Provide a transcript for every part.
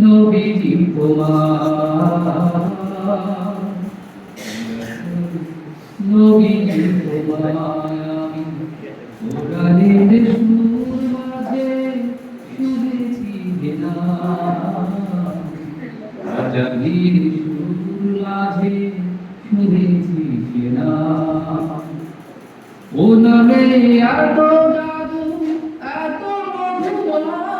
নবীজি তোমার নবীজি তোমার কোরআনের সুর মাঝে শুনেছি যে না আজানের সুর মাঝে শুনেছি যে না ও নামে এত জাদু, এত মধুমা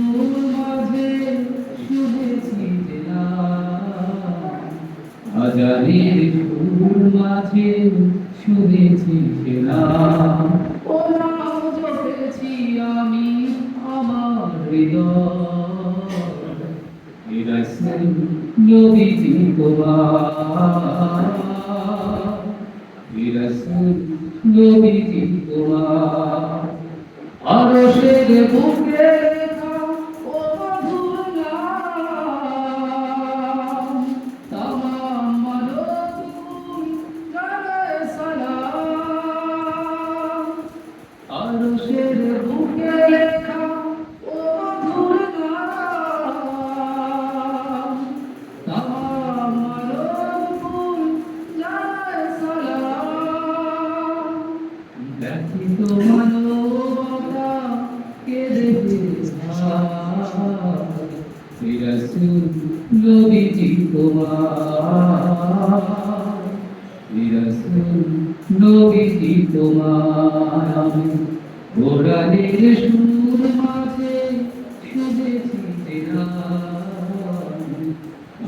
হাজারের সুর মাঝে শুনেছি যে ও জপেছি আমি আমার হৃদয়। রাসূল নবীজি তোমার রাসূল নবীজি তোমার আরশের বুকে নবীজি তোমার নবীজি তোমার আমি কোরআনের সুর মাঝে শুনেছি তেরা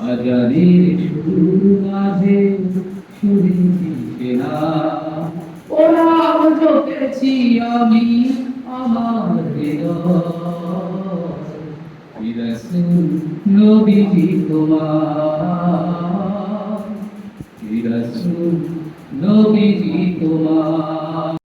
আজানের সুর মাঝে শুনেছি নাম জপেছি আমি আমার নবীজি তোমার। নবীজি তোমার।